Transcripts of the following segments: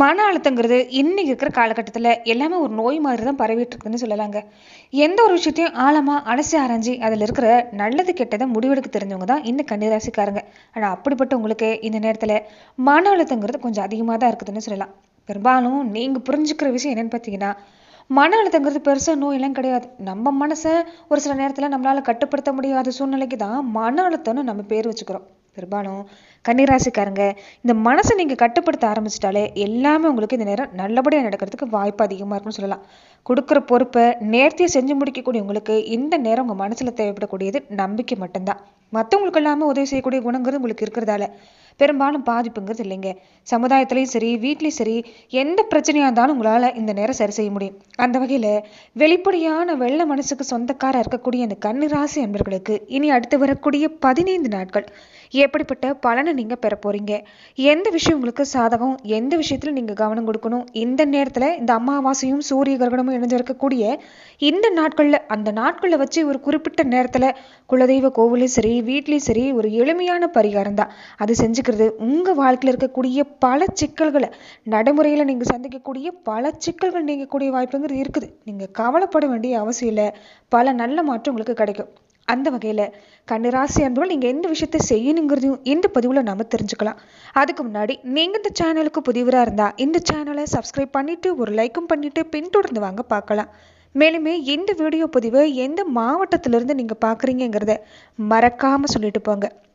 மன அழுத்தங்கிறது இன்னைக்கு இருக்கிற காலகட்டத்தில் எல்லாமே ஒரு நோய் மாதிரி தான் பரவிட்டு இருக்குன்னு சொல்லலாங்க. எந்த ஒரு விஷயத்தையும் ஆழமாக அலசி ஆராய்ஞ்சி அதில் இருக்கிற நல்லது கெட்டதை முடிவெடுக்க தெரிஞ்சவங்க தான் இந்த கன்னிராசிக்காரங்க. ஆனால் அப்படிப்பட்ட உங்களுக்கு இந்த நேரத்தில் மன அழுத்தங்கிறது கொஞ்சம் அதிகமாக தான் இருக்குதுன்னு சொல்லலாம். பெரும்பாலும் நீங்கள் புரிஞ்சுக்கிற விஷயம் என்னன்னு பார்த்தீங்கன்னா மன அழுத்தங்கிறது பெருசாக நோயெல்லாம் கிடையாது. நம்ம மனசை ஒரு சில நேரத்தில் நம்மளால் கட்டுப்படுத்த முடியாத சூழ்நிலைக்கு தான் மன அழுத்தம்னு நம்ம பேர் வச்சுக்கிறோம். பெரும்பாலும் கன்னிராசிக்காரங்க இந்த மனசை நீங்கள் கட்டுப்படுத்த ஆரம்பிச்சிட்டாலே எல்லாமே உங்களுக்கு இந்த நேரம் நல்லபடியாக நடக்கிறதுக்கு வாய்ப்பு அதிகமாக இருக்குன்னு சொல்லலாம். கொடுக்குற பொறுப்பை நேர்த்தியை செஞ்சு முடிக்கக்கூடிய உங்களுக்கு இந்த நேரம் உங்கள் மனசில் தேவைப்படக்கூடியது நம்பிக்கை மட்டும்தான். மற்றவங்களுக்கு எல்லாமே உதவி செய்யக்கூடிய குணங்கிறது உங்களுக்கு இருக்கிறதால. பெரும்பாலும் பாதிப்புங்கிறது இல்லைங்க. சமுதாயத்துலேயும் சரி வீட்லேயும் சரி எந்த பிரச்சனையாக இருந்தாலும் உங்களால் இந்த நேரம் சரி செய்ய முடியும். அந்த வகையில் வெளிப்படையான வெள்ள மனசுக்கு சொந்தக்காராக இருக்கக்கூடிய அந்த கன்னிராசி அன்பர்களுக்கு இனி அடுத்து வரக்கூடிய பதினைந்து நாட்கள் எப்படிப்பட்ட பலனை நீங்கள் பெற போகிறீங்க எந்த விஷயம் உங்களுக்கு சாதகம்? எந்த விஷயத்தில் நீங்கள் கவனம் கொடுக்கணும்? இந்த நேரத்தில் இந்த அமாவாசையும் சூரிய கிரகணமும் இணைஞ்சிருக்கக்கூடிய இந்த நாட்களில் அந்த நாட்களில் வச்சு ஒரு குறிப்பிட்ட நேரத்தில் குலதெய்வ கோவிலையும் சரி வீட்லேயும் சரி ஒரு எளிமையான பரிகாரம் தான் அது செஞ்சுக்கிறது உங்கள் வாழ்க்கையில் இருக்கக்கூடிய பல சிக்கல்களை நடைமுறையில் நீங்கள் சந்திக்கக்கூடிய பல சிக்கல்கள் நீங்கக்கூடிய வாய்ப்புங்கிறது இருக்குது. நீங்கள் கவலைப்பட வேண்டிய அவசியம் இல்லை. பல நல்ல மாற்றம் உங்களுக்கு கிடைக்கும். அந்த வகையில் கன்னிராசி அன்பர்கள் நீங்கள் எந்த விஷயத்தை செய்யணுங்கிறதையும் இந்த பதிவில் நம்ம தெரிஞ்சுக்கலாம். அதுக்கு முன்னாடி நீங்கள் இந்த சேனலுக்கு புதிவராக இருந்தால் இந்த சேனலை சப்ஸ்கிரைப் பண்ணிவிட்டு ஒரு லைக்கும் பண்ணிவிட்டு பின்தொடர்ந்து வாங்க பார்க்கலாம். மேலுமே எந்த வீடியோ பதிவை எந்த மாவட்டத்திலிருந்து நீங்கள் பார்க்குறீங்கிறத மறக்காமல் சொல்லிட்டு போங்க.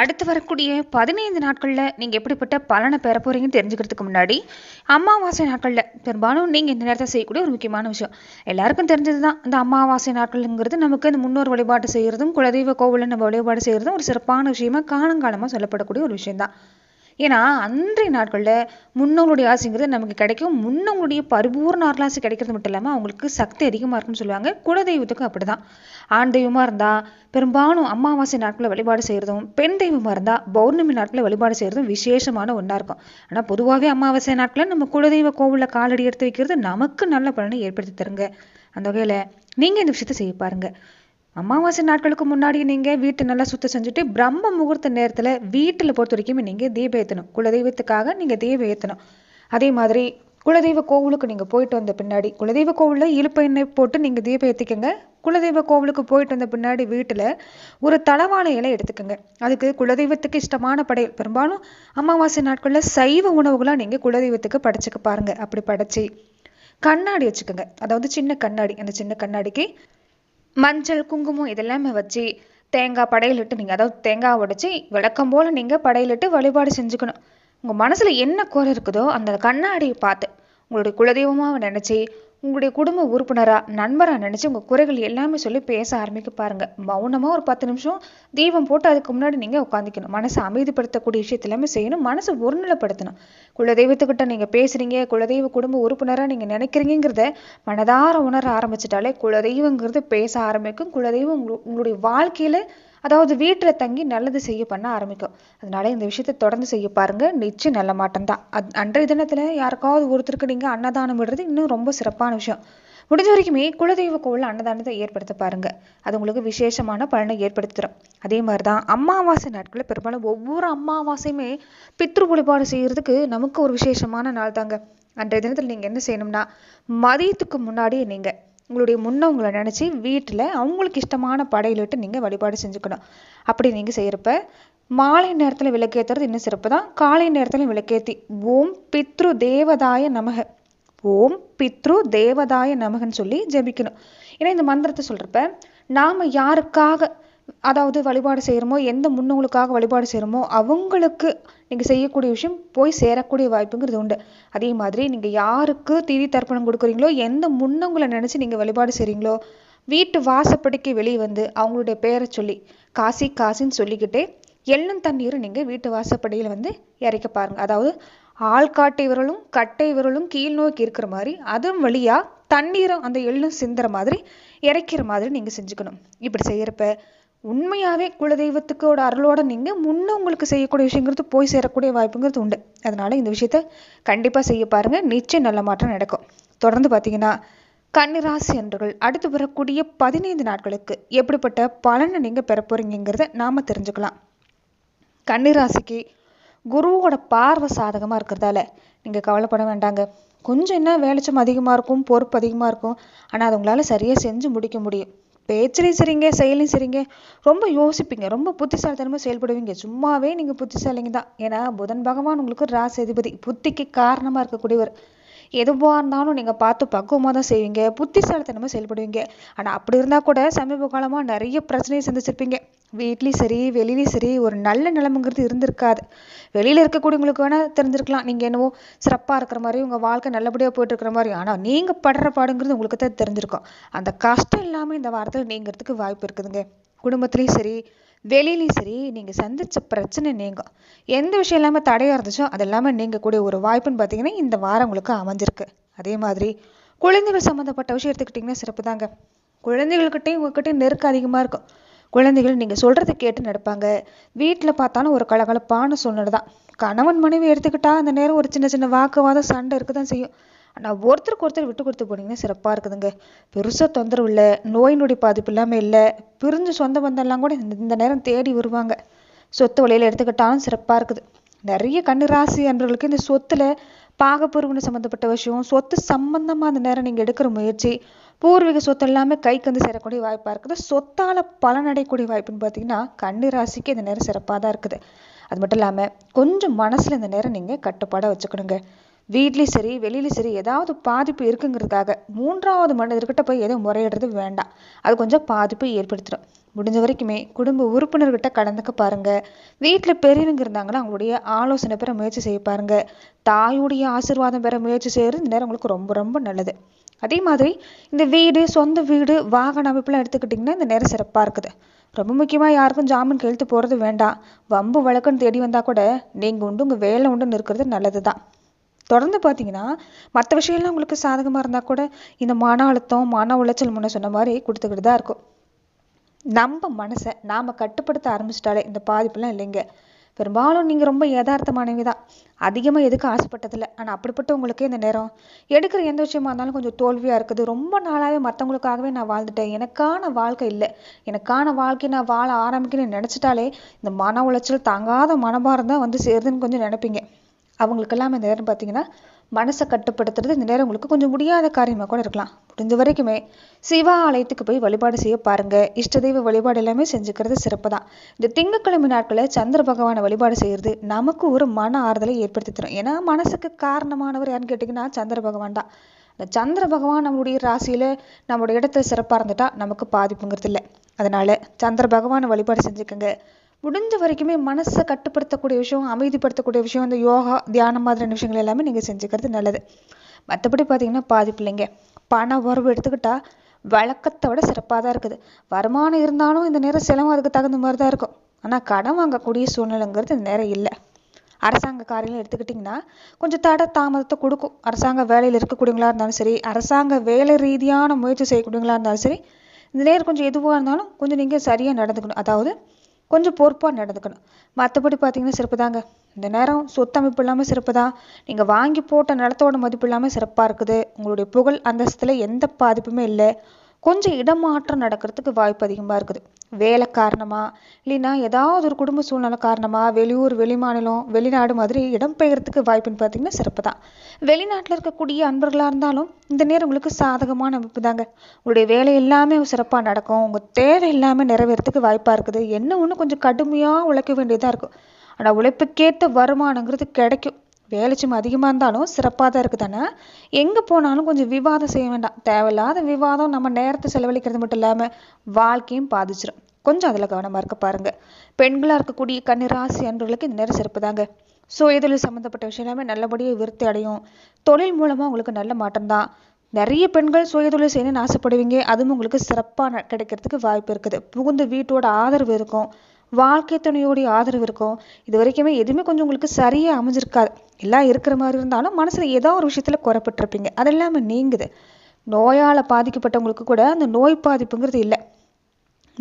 அடுத்து வரக்கூடிய பதினைந்து நாட்களில் நீங்கள் எப்படிப்பட்ட பலனை பெற போகிறீங்கன்னு தெரிஞ்சுக்கிறதுக்கு முன்னாடி அமாவாசை நாட்களில் பெரும்பாலும் நீங்கள் இந்த நேரத்தை செய்யக்கூடிய ஒரு முக்கியமான விஷயம். எல்லாருக்கும் தெரிஞ்சது தான் இந்த அமாவாசை நாட்கள்ங்கிறது நமக்கு இந்த முன்னோர் வழிபாடு செய்கிறதும் குலதெய்வ கோவிலில் நம்ம வழிபாடு செய்கிறதும் ஒரு சிறப்பான விஷயமா காலங்காலமாக சொல்லப்படக்கூடிய ஒரு விஷயம்தான். ஏன்னா அன்றைய நாட்களில் முன்னோங்களுடைய ஆசைங்கிறது நமக்கு கிடைக்கும். முன்னவங்களுடைய பரிபூர்ண ஆசை கிடைக்கிறது மட்டும் இல்லாமல் அவங்களுக்கு சக்தி அதிகமாக இருக்குன்னு சொல்லுவாங்க. குலதெய்வத்துக்கும் அப்படி தான் ஆண் தெய்வமாக இருந்தால் பெரும்பாலும் அமாவாசை நாட்களில் வழிபாடு செய்கிறதும் பெண் தெய்வமாக இருந்தால் பௌர்ணமி நாட்களில் வழிபாடு செய்கிறதும் விசேஷமான ஒன்றா இருக்கும். ஆனால் பொதுவாகவே அமாவாசை நாட்களில் நம்ம குலதெய்வ கோவிலில் காலடி எடுத்து வைக்கிறது நமக்கு நல்ல பலனை ஏற்படுத்தி தருங்க. அந்த வகையில் நீங்கள் இந்த விஷயத்தை செய்ய பாருங்கள் அமாவாசை நாட்களுக்கு முன்னாடி நீங்கள் வீட்டை நல்லா சுத்தம் செஞ்சுட்டு பிரம்ம முகூர்த்த நேரத்தில் வீட்டில் பொறுத்த வரைக்கும் நீங்கள் தீபம் ஏற்றணும் குலதெய்வத்துக்காக நீங்கள் தீபம் ஏற்றணும் அதே மாதிரி குலதெய்வ கோவிலுக்கு நீங்கள் போயிட்டு வந்த பின்னாடி குலதெய்வ கோவிலில் இழுப்பு எண்ணெய் போட்டு நீங்கள் தீபம் ஏற்றிக்கங்க குலதெய்வ கோவிலுக்கு போயிட்டு வந்த பின்னாடி வீட்டில் ஒரு தளவாழை இலை எடுத்துக்கோங்க. அதுக்கு குலதெய்வத்துக்கு இஷ்டமான படையல். பெரும்பாலும் அமாவாசை நாட்களில் சைவ உணவுகளாக நீங்கள் குலதெய்வத்துக்கு படைச்சிக்க பாருங்கள் அப்படி படைச்சி கண்ணாடி வச்சுக்கோங்க. அதாவது சின்ன கண்ணாடி. அந்த சின்ன கண்ணாடிக்கு மஞ்சள் குங்குமம் இதெல்லாமே வச்சு தேங்காய் படையலிட்டு நீங்கள் அதாவது தேங்காய் உடைச்சி விளக்கம் போல் நீங்கள் படையலிட்டு வழிபாடு செஞ்சுக்கணும். உங்கள் மனசில் என்ன குறை இருக்குதோ அந்த கண்ணாடியை பார்த்து உங்களுடைய குலதெய்வமாக நினச்சி உங்களுடைய குடும்ப உறுப்பினராக நண்பராக நினச்சி உங்கள் குறைகள் எல்லாமே சொல்லி பேச ஆரம்பிக்க பாருங்கள் மௌனமாக ஒரு பத்து நிமிஷம் தீபம் போட்டு அதுக்கு முன்னாடி நீங்கள் உட்காந்துக்கணும் மனசை அமைதிப்படுத்தக்கூடிய விஷயத்த எல்லாமே செய்யணும். மனசை ஒருநிலைப்படுத்தணும். குலதெய்வத்துக்கிட்ட நீங்கள் பேசுகிறீங்க குலதெய்வ குடும்ப உறுப்பினராக நீங்கள் நினைக்கிறீங்கிறத மனதார உணர ஆரம்பிச்சிட்டாலே குலதெய்வங்கிறது பேச ஆரம்பிக்கும். குலதெய்வம் உங்களுடைய வாழ்க்கையில் அதாவது வீட்டில் தங்கி நல்லது செய்ய பண்ண ஆரம்பிக்கும். அதனால இந்த விஷயத்தை தொடர்ந்து செய்ய பாருங்க. நிச்சயம் நல்ல மாட்டம் தான். அத் அன்றைய தினத்தில் யாருக்காவது ஒருத்தருக்கு நீங்கள் அன்னதானம் விடுறது இன்னும் ரொம்ப சிறப்பான விஷயம். முடிஞ்ச வரைக்குமே குலதெய்வ கோவில் அன்னதானத்தை ஏற்படுத்த பாருங்க. அது உங்களுக்கு விசேஷமான பலனை ஏற்படுத்திடும் அதே மாதிரி தான் அமாவாசை நாட்களில் பெரும்பாலும் ஒவ்வொரு அமாவாசையுமே பித்ரு வழிபாடு செய்கிறதுக்கு நமக்கு ஒரு விசேஷமான நாள் தாங்க அன்றைய தினத்தில் நீங்கள் என்ன செய்யணும்னா மதியத்துக்கு முன்னாடியே நீங்கள் உங்களுடைய முன்னவங்களை நினச்சி வீட்டில் அவங்களுக்கு இஷ்டமான படையிலிட்டு நீங்கள் வழிபாடு செஞ்சுக்கணும். அப்படி நீங்கள் செய்கிறப்ப மாலை நேரத்தில் விளக்கேற்றுறது இன்னும் சிறப்பு தான். காலை நேரத்தில் விளக்கேற்றி ஓம் பித்ரு தேவதாய நமக. ஓம் பித்ரு தேவதாய நமகன்னு சொல்லி ஜெபிக்கணும். ஏன்னா இந்த மந்திரத்தை சொல்கிறப்ப நாம் யாருக்காக அதாவது வழிபாடு செய்கிறோமோ எந்த முன்னவங்களுக்காக வழிபாடு செய்கிறோமோ அவங்களுக்கு நீங்கள் செய்யக்கூடிய விஷயம் போய் சேரக்கூடிய வாய்ப்புங்கிறது உண்டு. அதே மாதிரி நீங்கள் யாருக்கு திதி தர்ப்பணம் கொடுக்குறீங்களோ எந்த முன்னவங்களை நினச்சி நீங்கள் வழிபாடு செய்கிறீங்களோ வீட்டு வாசப்படிக்கு வெளியே வந்து அவங்களுடைய பெயரை சொல்லி காசி காசின்னு சொல்லிக்கிட்டே எள்ளும் தண்ணீரும் நீங்கள் வீட்டு வாசப்படியில் வந்து இறைக்க பாருங்க. அதாவது ஆள்காட்டை விரலும் கட்டை விரலும் கீழ் நோக்கி இருக்கிற மாதிரி அதன் வழியாக தண்ணீரும் அந்த எள்ளும் சிந்துற மாதிரி இறைக்கிற மாதிரி நீங்கள் செஞ்சுக்கணும். இப்படி செய்கிறப்ப உண்மையாகவே குலதெய்வத்துக்கோட அருளோட நீங்கள் முன்னே உங்களுக்கு செய்யக்கூடிய விஷயங்கிறது போய் சேரக்கூடிய வாய்ப்புங்கிறது உண்டு. அதனால் இந்த விஷயத்த கண்டிப்பாக செய்ய பாருங்கள் நிச்சயம் நல்ல மாற்றம் நடக்கும். தொடர்ந்து பார்த்தீங்கன்னா கன்னிராசி என்றுகள் அடுத்து வரக்கூடிய பதினைந்து நாட்களுக்கு எப்படிப்பட்ட பலனை நீங்கள் பெற போகிறீங்கிறத நாம் தெரிஞ்சுக்கலாம். கன்னிராசிக்கு குருவோட பார்வை சாதகமாக இருக்கிறதால நீங்கள் கவலைப்பட வேண்டாங்க. கொஞ்சம் என்ன வேலைச்சம் அதிகமாக இருக்கும் பொறுப்பு அதிகமாக இருக்கும். ஆனால் அது உங்களால் சரியாக செஞ்சு முடிக்க முடியும். பேச்சுலையும் சரிங்க செயலையும் சரிங்க. ரொம்ப யோசிப்பீங்க ரொம்ப புத்திசாலித்தனமாக செயல்படுவீங்க. சும்மாவே நீங்கள் புத்திசாலிங்க தான். ஏன்னா புதன் பகவான் உங்களுக்கு ராசி அதிபதி புத்திக்கு காரணமாக இருக்கக்கூடியவர். எதுவாக இருந்தாலும் நீங்கள் பார்த்து பக்குவமாக தான் செய்வீங்க. புத்திசாலித்தனமாக செயல்படுவீங்க. ஆனால் அப்படி இருந்தால் கூட சமீப காலமாக நிறைய பிரச்சனையை சந்திச்சிருப்பீங்க. வீட்லேயும் சரி வெளியிலையும் சரி ஒரு நல்ல நிலைமைங்கிறது இருந்திருக்காது. வெளியில் இருக்கக்கூடியவங்களுக்கு வேணால் தெரிஞ்சிருக்கலாம். நீங்கள் என்னவோ சிறப்பாக இருக்கிற மாதிரி உங்கள் வாழ்க்கை நல்லபடியாக போயிட்டு இருக்கிற மாதிரி. ஆனால் நீங்கள் படுற பாடுங்கிறது உங்களுக்கு தான் தெரிஞ்சிருக்கும். அந்த கஷ்டம் இல்லாமல் இந்த வாரத்தில் நீங்கிறதுக்கு வாய்ப்பு இருக்குதுங்க. குடும்பத்துலேயும் சரி வெளியிலையும் சரி நீங்கள் சந்தித்த பிரச்சனை நீங்கும். எந்த விஷயம் இல்லாமல் தடையாக இருந்துச்சோ அது இல்லாமல் நீங்கக்கூடிய ஒரு வாய்ப்புன்னு பார்த்தீங்கன்னா இந்த வாரம் உங்களுக்கு அமைஞ்சிருக்கு. அதே மாதிரி குழந்தைகள் சம்மந்தப்பட்ட விஷயம் எடுத்துக்கிட்டிங்கன்னா சிறப்பு தாங்க குழந்தைகள்கிட்டையும் உங்ககிட்டயும் நெருக்கம் அதிகமாக இருக்கும். குழந்தைகள் நீங்கள் சொல்கிறத கேட்டு நடப்பாங்க. வீட்டில் பார்த்தாலும் ஒரு கலகலப்பான சூழ்நிலை தான் கணவன் மனைவி எடுத்துக்கிட்டா அந்த நேரம் ஒரு சின்ன சின்ன வாக்குவாதம் சண்டை இருக்க தான் செய்யும். ஆனால் ஒருத்தருக்கு ஒருத்தர் விட்டு கொடுத்து போனீங்கன்னா சிறப்பாக இருக்குதுங்க. பெருசாக தொந்தரவு இல்லை நோய் நொடி பாதிப்பு இல்லாமல் இல்லை. பிரிஞ்சு சொந்த பந்தம்லாம் கூட இந்த நேரம் தேடி வருவாங்க. சொத்து வழியில் எடுத்துக்கிட்டாலும் சிறப்பாக இருக்குது. நிறைய கண்ணு ராசி அன்பர்களுக்கு இந்த சொத்துல பாகப்பூர்வன சம்மந்தப்பட்ட விஷயம் சொத்து சம்பந்தமாக அந்த நேரம் நீங்கள் எடுக்கிற முயற்சி பூர்வீக சொத்து எல்லாமே கைக்கு வந்து சேரக்கூடிய வாய்ப்பாக இருக்குது. சொத்தால் பலனடையக்கூடிய வாய்ப்புன்னு பார்த்தீங்கன்னா கன்னி ராசிக்கு இந்த நேரம் சிறப்பாக தான் இருக்குது. அது மட்டும் இல்லாமல் கொஞ்சம் மனசில் இந்த நேரம் நீங்கள் கட்டுப்பாடாக வச்சுக்கணுங்க. வீட்லேயும் சரி வெளியிலையும் சரி ஏதாவது பாதிப்பு இருக்குங்கிறதுக்காக மூன்றாவது மனிதர்கிட்ட போய் எதுவும் முறையிடுறது வேண்டாம். அது கொஞ்சம் பாதிப்பு ஏற்படுத்திடும். முடிஞ்ச வரைக்குமே குடும்ப உறுப்பினர்கிட்ட கலந்துக்க பாருங்க. வீட்டில் பெரியவங்க இருந்தாங்கன்னா அவங்களுடைய ஆலோசனை பெற முயற்சி செய்ய பாருங்க. தாயுடைய ஆசீர்வாதம் பெற முயற்சி செய்கிறது இந்த நேரம் உங்களுக்கு ரொம்ப ரொம்ப நல்லது. அதே மாதிரி இந்த வீடு சொந்த வீடு வாகன அமைப்புலாம் எடுத்துக்கிட்டிங்கன்னா இந்த நேரம் சிறப்பாக இருக்குது. ரொம்ப முக்கியமாக யாருக்கும் ஜாமீன் கழுத்து போகிறது வேண்டாம். வம்பு வழக்குன்னு தேடி வந்தால் கூட நீங்கள் உண்டு உங்கள் வேலை உண்டுன்னு இருக்கிறது நல்லது தான் தொடர்ந்து பார்த்தீங்கன்னா மற்ற விஷயம்லாம் உங்களுக்கு சாதகமாக இருந்தால் கூட இந்த மன அழுத்தம் மன உளைச்சல் முன்ன சொன்ன மாதிரி கொடுத்துக்கிட்டு தான் இருக்கும். நம்ம மனசை நாம் கட்டுப்படுத்த ஆரம்பிச்சிட்டாலே இந்த பாதிப்புலாம் இல்லைங்க. பெரும்பாலும் நீங்கள் ரொம்ப யதார்த்தமானவங்க தான். அதிகமாக எதுக்கு ஆசைப்பட்டதில்லை. ஆனால் அப்படிப்பட்ட உங்களுக்கு இந்த நேரம். எடுக்கிற எந்த விஷயமா இருந்தாலும் கொஞ்சம் தோல்வியாக இருக்குது. ரொம்ப நாளாகவே மற்றவங்களுக்காகவே நான் வாழ்ந்துட்டேன். எனக்கான வாழ்க்கை இல்லை. எனக்கான வாழ்க்கை நான் வாழ ஆரம்பிக்கணும்னு நினச்சிட்டாலே இந்த மன உளைச்சல் தாங்காத மனபாரம் தான் வந்து சேருதுன்னு கொஞ்சம் நினைப்பீங்க. அவங்களுக்கெல்லாம் இந்த நேரம் பார்த்தீங்கன்னா மனசை கட்டுப்படுத்துறது இந்த நேரம் உங்களுக்கு கொஞ்சம் முடியாத காரியமாக கூட இருக்கலாம். முடிஞ்ச வரைக்குமே சிவா ஆலயத்துக்கு போய் வழிபாடு செய்ய பாருங்க. இஷ்ட தெய்வ வழிபாடு எல்லாமே செஞ்சுக்கிறது சிறப்பு தான் இந்த திங்கட்கிழமை நாட்களில் சந்திர பகவானை வழிபாடு செய்யறது நமக்கு ஒரு மன ஆறுதலை ஏற்படுத்தி தரும். ஏன்னா மனசுக்கு காரணமானவர் யாருன்னு கேட்டிங்கன்னா சந்திர பகவான் தான். இந்த சந்திர பகவான் நம்மளுடைய ராசியில நம்மளுடைய இடத்துல சிறப்பாக இருந்துட்டா நமக்கு பாதிப்புங்கிறது இல்லை. அதனால சந்திர பகவானை வழிபாடு செஞ்சுக்கோங்க. முடிஞ்ச வரைக்குமே மனசை கட்டுப்படுத்தக்கூடிய விஷயம் அமைதிப்படுத்தக்கூடிய விஷயம் இந்த யோகா தியானம் மாதிரியான விஷயங்கள் எல்லாமே நீங்கள் செஞ்சுக்கிறது நல்லது. மற்றபடி பார்த்தீங்கன்னா பாதிப்பு இல்லைங்க. பண உறவு எடுத்துக்கிட்டா வழக்கத்தை விட சிறப்பாக தான் இருக்குது. வருமானம் இருந்தாலும் இந்த நேரம் செலவு அதுக்கு தகுந்த மாதிரி தான் இருக்கும். ஆனால் கடன் வாங்கக்கூடிய சூழ்நிலைங்கிறது இந்த நேரம் இல்லை. அரசாங்க காரியங்கள் எடுத்துக்கிட்டிங்கன்னா கொஞ்சம் தடை தாமதத்தை கொடுக்கும். அரசாங்க வேலையில் இருக்கக்கூடியவங்களா இருந்தாலும் சரி அரசாங்க வேலை ரீதியான முயற்சி செய்யக்கூடியவங்களா இருந்தாலும் சரி இந்த நேரம் கொஞ்சம் எதுவாக இருந்தாலும் கொஞ்சம் நீங்கள் சரியாக நடந்துக்கணும். அதாவது கொஞ்சம் பொறுப்பாக நடந்துக்கணும். மற்றபடி பார்த்தீங்கன்னா சிறப்பு தாங்க இந்த நேரம் சொத்து அமைப்பு இல்லாமல் சிறப்பு தான். நீங்கள் வாங்கி போட்ட நிலத்தோட மதிப்பு இல்லாமல் சிறப்பாக இருக்குது. உங்களுடைய புகழ் அந்தஸ்தில் எந்த பாதிப்புமே இல்லை. கொஞ்சம் இடமாற்றம் நடக்கிறதுக்கு வாய்ப்பு அதிகமாக இருக்குது. வேலை காரணமாக இல்லைன்னா ஏதாவது ஒரு குடும்ப சூழ்நிலை காரணமாக வெளியூர் வெளிமாநிலம் வெளிநாடு மாதிரி இடம் பெயர்த்துக்கு வாய்ப்புன்னு பார்த்தீங்கன்னா சிறப்பு தான். வெளிநாட்டில் இருக்கக்கூடிய அன்பர்களாக இருந்தாலும் இந்த நேரம் உங்களுக்கு சாதகமான அமைப்பு தாங்க. உங்களுடைய வேலை எல்லாமே சிறப்பாக நடக்கும். உங்கள் தேவை எல்லாமே நிறைவேறதுக்கு வாய்ப்பாக இருக்குது. என்ன ஒன்று கொஞ்சம் கடுமையாக உழைக்க வேண்டியதாக இருக்கும். ஆனால் உழைப்புக்கேற்ற வருமானங்கிறது கிடைக்கும். வேலை சும்மா அதிகமாக இருந்தாலும் சிறப்பாக தான் இருக்குதானே? எங்கே போனாலும் கொஞ்சம் விவாதம் செய்ய வேண்டாம். தேவையில்லாத விவாதம் நம்ம நேரத்தை செலவழிக்கிறது மட்டும் இல்லாமல் வாழ்க்கையும் பாதிச்சிடும் கொஞ்சம் அதில் கவனமாக இருக்க பாருங்க. பெண்களாக இருக்கக்கூடிய கன்னிராசி அன்பர்களுக்கு இந்த நேரம் சிறப்பு தாங்க. சுயதொழில் சம்மந்தப்பட்ட விஷயம் எல்லாமே நல்லபடியாக விருத்தி அடையும். தொழில் மூலமாக உங்களுக்கு நல்ல மாற்றம் தான். நிறைய பெண்கள் சுயதொழில் செய்யணும்னு ஆசைப்படுவீங்க. அதுவும் உங்களுக்கு சிறப்பாக கிடைக்கிறதுக்கு வாய்ப்பு இருக்குது. புகுந்த வீட்டோட ஆதரவு இருக்கும். வாழ்க்கை துணையோடைய ஆதரவு இருக்கும் இது வரைக்குமே எதுவுமே கொஞ்சம் உங்களுக்கு சரியாக அமைஞ்சிருக்காது. எல்லாம் இருக்கிற மாதிரி இருந்தாலும் மனசில் ஏதோ ஒரு விஷயத்தில் குறப்பட்டிருப்பீங்க. அது இல்லாமல் நீங்குது. நோயால் பாதிக்கப்பட்டவங்களுக்கு கூட அந்த நோய் பாதிப்புங்கிறது இல்லை.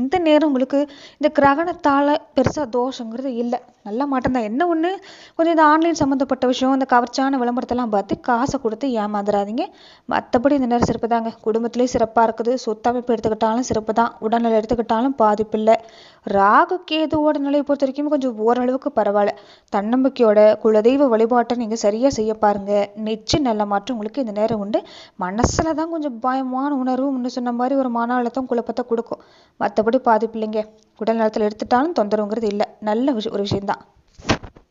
இந்த நேரம் உங்களுக்கு இந்த கிரகணத்தால் பெருசாக தோஷங்கிறது இல்லை. நல்ல மாட்டம்தான் என்ன ஒன்று கொஞ்சம் இந்த ஆன்லைன் சம்மந்தப்பட்ட விஷயம் இந்த கவர்ச்சியான விளம்பரத்தெல்லாம் பார்த்து காசை கொடுத்து ஏமாந்துடாதீங்க மற்றபடி இந்த நேரம் சிறப்பு தாங்க. குடும்பத்துலேயும் சிறப்பாக இருக்குது. சொத்தமைப்பு எடுத்துக்கிட்டாலும் சிறப்பு தான். உடல்நிலை எடுத்துக்கிட்டாலும் பாதிப்பு இல்லை. ராகு கேதுவோட நிலையை பொறுத்த வரைக்கும் கொஞ்சம் ஓரளவுக்கு பரவாயில்ல. தன்னம்பிக்கையோட குலதெய்வ வழிபாட்டை நீங்கள் சரியாக செய்ய பாருங்க. நிச்சயம் நல்ல மாற்றம் உங்களுக்கு இந்த நேரம் உண்டு. மனசில் தான் கொஞ்சம் பயமான உணர்வு முன்ன சொன்ன மாதிரி ஒரு மன அழுத்தம் குழப்பத்தை கொடுக்கும். மற்ற மற்றபடி பாதி பிள்ளைங்க உடல் நலத்தில் எடுத்துட்டாலும் தொந்தரவுங்கிறது இல்லை. நல்ல விஷயம் ஒரு விஷயம்தான்.